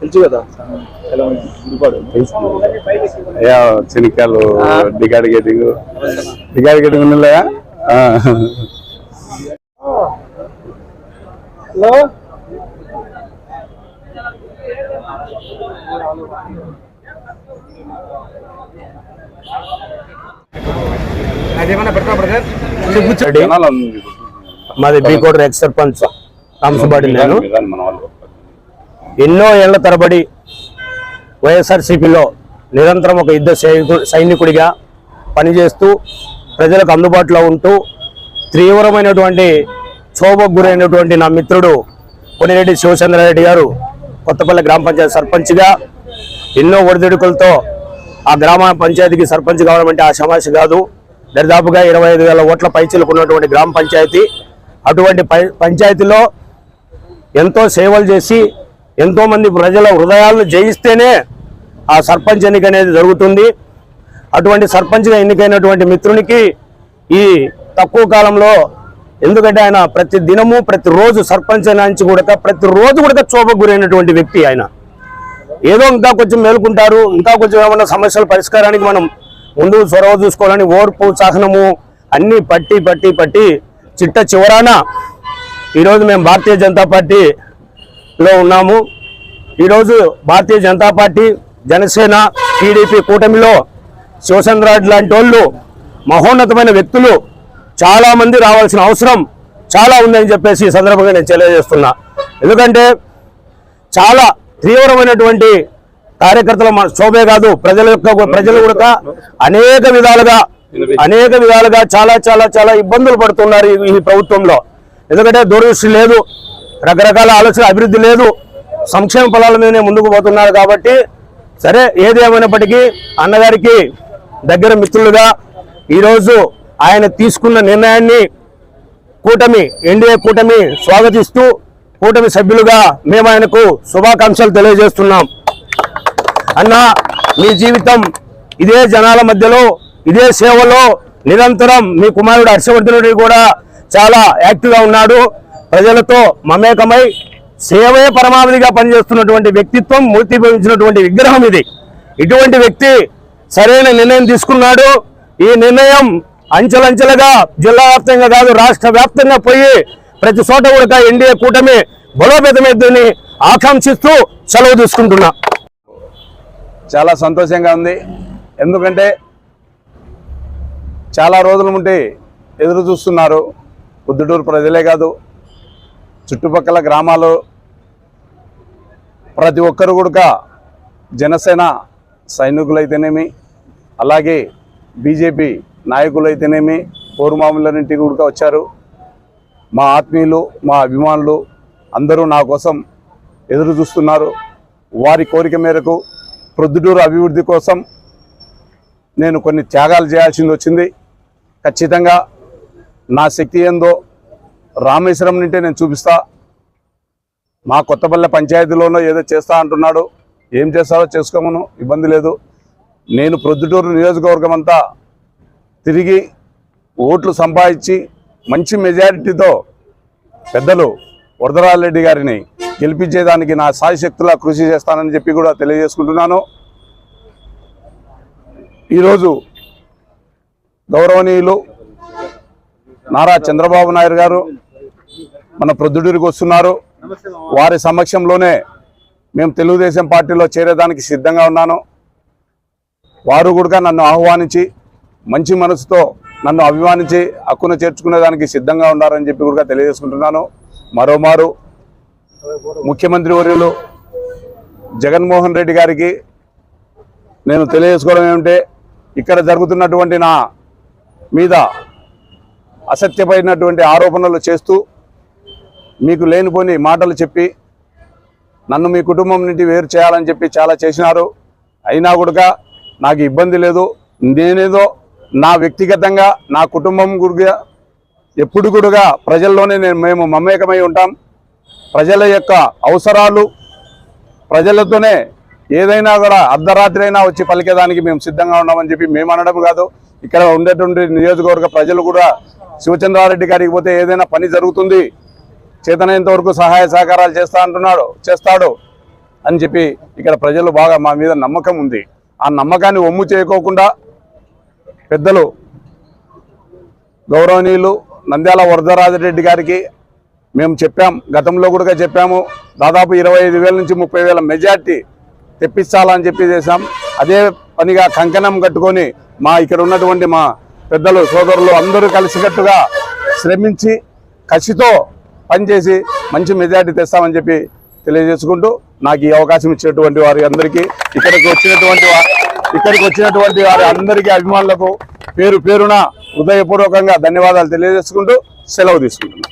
తెలుసు కదా? శనిక్కాయలు డిగాడి గేటింగ్. డిగాడి గేటింగ్ ఉన్నాయా హలో. మాది బీకోడ్ ఎక్స్ సర్పంచ్ రామసుబాటి నేను. ఎన్నో ఏళ్ళ తరబడి వైఎస్ఆర్సీపీలో నిరంతరం ఒక యుద్ధ సైనికుడిగా పనిచేస్తూ ప్రజలకు అందుబాటులో ఉంటూ తీవ్రమైనటువంటి క్షోభకు గురైనటువంటి నా మిత్రుడు కొనిరెడ్డి శివచంద్రారెడ్డి గారు కొత్తపల్లి గ్రామ పంచాయతీ సర్పంచ్గా ఎన్నో ఒడిదుడుకులతో ఆ గ్రామ పంచాయతీకి సర్పంచ్ కావడం అంటే ఆ సమస్య కాదు. దరిదాపుగా ఇరవై ఐదు వేల ఓట్ల పైచీలకు ఉన్నటువంటి గ్రామ పంచాయతీ. అటువంటి పై- పంచాయతీలో ఎంతో సేవలు చేసి ఎంతో మంది ప్రజల హృదయాలను జయిస్తేనే ఆ సర్పంచ్ ఎన్నిక అనేది జరుగుతుంది. అటువంటి సర్పంచ్గా ఎన్నికైనటువంటి మిత్రునికి ఈ తక్కువ కాలంలో ఎందుకంటే ఆయన ప్రతి దినము ప్రతిరోజు సర్పంచ్ నుంచి కూడా ప్రతిరోజు కూడా క్షోభకు గురైనటువంటి వ్యక్తి ఆయన. ఏదో ఇంకా కొంచెం మేలుకుంటారు ఇంకా కొంచెం ఏమైనా సమస్యల పరిష్కారానికి మనం ముందు చొరవ చూసుకోవాలని ఓర్పు సహనము అన్నీ పట్టి పట్టి పట్టి చిట్ట చివరాన ఈరోజు మేము భారతీయ జనతా పార్టీ లో ఉన్నాము. ఈరోజు భారతీయ జనతా పార్టీ జనసేన టీడీపీ కూటమిలో శివచంద్రారెడ్డి లాంటి వాళ్ళు మహోన్నతమైన వ్యక్తులు చాలామంది రావాల్సిన అవసరం చాలా ఉందని చెప్పేసి ఈ సందర్భంగా నేను తెలియజేస్తున్నా. ఎందుకంటే చాలా తీవ్రమైనటువంటి కార్యకర్తల మన శోభే కాదు. ప్రజల యొక్క ప్రజలు కూడా అనేక విధాలుగా అనేక విధాలుగా చాలా చాలా చాలా ఇబ్బందులు పడుతున్నారు ఈ- ఈ ప్రభుత్వంలో. ఎందుకంటే దూరదృష్టి లేదు. రకరకాల ఆలోచన అభివృద్ధి లేదు. సంక్షేమ ఫలాల మీదనే ముందుకు పోతున్నారు కాబట్టి సరే ఏది అన్నగారికి దగ్గర మిత్రులుగా ఈరోజు ఆయన తీసుకున్న నిర్ణయాన్ని కూటమి ఎన్డీఏ కూటమి స్వాగతిస్తూ కూటమి సభ్యులుగా మేము ఆయనకు శుభాకాంక్షలు తెలియజేస్తున్నాం. అన్న మీ జీవితం ఇదే జనాల మధ్యలో ఇదే సేవలో నిరంతరం మీ కుమారుడు హర్షవర్ధనుడి కూడా చాలా యాక్టివ్గా ఉన్నాడు. ప్రజలతో మమేకమై సేవే పరమావధిగా పనిచేస్తున్నటువంటి వ్యక్తిత్వం మూర్తిభవించినటువంటి విగ్రహం ఇది. ఇటువంటి వ్యక్తి సరైన నిర్ణయం తీసుకున్నాడు. ఈ నిర్ణయం అంచెలంచెలుగా జిల్లా వ్యాప్తంగా కాదు రాష్ట్ర వ్యాప్తంగా పోయి ప్రతి చోట కూడా ఎన్డీఏ కూటమి బలోపేతమైద్దని ఆకాంక్షిస్తూ సెలవు తీసుకుంటున్నా. చాలా సంతోషంగా ఉంది. ఎందుకంటే చాలా రోజుల నుండి ఎదురు చూస్తున్నారు. పొద్దుటూరు ప్రజలే కాదు చుట్టుపక్కల గ్రామాలు ప్రతి ఒక్కరు కూడా జనసేన సైనికులైతేనేమి అలాగే బీజేపీ నాయకులైతేనేమి పౌరుమాములన్నింటికి కూడా వచ్చారు. మా ఆత్మీయులు మా అభిమానులు అందరూ నా కోసం ఎదురు చూస్తున్నారు. వారి కోరిక మేరకు ప్రొద్దుటూరు అభివృద్ధి కోసం నేను కొన్ని త్యాగాలు చేయాల్సింది వచ్చింది. ఖచ్చితంగా నా శక్తి ఏందో రామేశ్వరం నుంటే నేను చూపిస్తా. మా కొత్తపల్లె పంచాయతీలోనో ఏదో చేస్తా అంటున్నాడు. ఏం చేస్తారో చేసుకోమను ఇబ్బంది లేదు. నేను ప్రొద్దుటూరు నియోజకవర్గం అంతా తిరిగి ఓట్లు సంపాదించి మంచి మెజారిటీతో పెద్దలు వరదరాజరెడ్డి గారిని గెలిపించేదానికి నా సాయశక్తులా కృషి చేస్తానని చెప్పి కూడా తెలియజేసుకుంటున్నాను. ఈరోజు గౌరవనీయులు నారా చంద్రబాబు నాయుడు గారు మన ప్రొద్దుడికి వస్తున్నారు. వారి సమక్షంలోనే మేము తెలుగుదేశం పార్టీలో చేరేదానికి సిద్ధంగా ఉన్నాను. వారు కూడా నన్ను ఆహ్వానించి మంచి మనసుతో నన్ను అభిమానించి హక్కును చేర్చుకునేదానికి సిద్ధంగా ఉన్నారని చెప్పి కూడా తెలియజేసుకుంటున్నాను. మరోమారు ముఖ్యమంత్రి వర్యులు జగన్మోహన్ రెడ్డి గారికి నేను తెలియజేసుకోవడం ఏమంటే ఇక్కడ జరుగుతున్నటువంటి నా మీద అసత్యమైనటువంటి ఆరోపణలు చేస్తూ మీకు లేనిపోని మాటలు చెప్పి నన్ను మీ కుటుంబం నుండి వేరు చేయాలని చెప్పి చాలా చేసినారు. అయినా కూడా నాకు ఇబ్బంది లేదు. నేనేదో నా వ్యక్తిగతంగా నా కుటుంబం గురిగా ఎప్పుడు కూడా ప్రజల్లోనే నేను మేము మమేకమై ఉంటాం. ప్రజల యొక్క అవసరాలు ప్రజలతోనే ఏదైనా కూడా అర్ధరాత్రి అయినా వచ్చి పలికేదానికి మేము సిద్ధంగా ఉన్నామని చెప్పి మేము అనడం కాదు. ఇక్కడ ఉండేటువంటి నియోజకవర్గ ప్రజలు కూడా శివచంద్రారెడ్డి గారికి పోతే ఏదైనా పని జరుగుతుంది. చేతనైనంత వరకు సహాయ సహకారాలు చేస్తా అంటున్నాడు చేస్తాడు అని చెప్పి ఇక్కడ ప్రజలు బాగా మా మీద నమ్మకం ఉంది. ఆ నమ్మకాన్ని ఒమ్ము చేయకోకుండా పెద్దలు గౌరవనీయులు నంద్యాల వరదరాజరెడ్డి గారికి మేము చెప్పాం గతంలో కూడా చెప్పాము దాదాపు ఇరవై ఐదు వేల నుంచి ముప్పై వేల మెజార్టీ తెప్పించాలని చెప్పి చేశాం. అదే పనిగా కంకణం కట్టుకొని మా ఇక్కడ ఉన్నటువంటి మా పెద్దలు సోదరులు అందరూ కలిసికట్టుగా శ్రమించి కసితో పనిచేసి మంచి మెజార్టీ తెస్తామని చెప్పి తెలియజేసుకుంటూ నాకు ఈ అవకాశం ఇచ్చినటువంటి వారి అందరికీ ఇక్కడికి వచ్చినటువంటి ఇక్కడికి వచ్చినటువంటి వారి అందరికీ అభిమానులకు పేరు పేరున హృదయపూర్వకంగా ధన్యవాదాలు తెలియజేసుకుంటూ సెలవు తీసుకుంటున్నాను.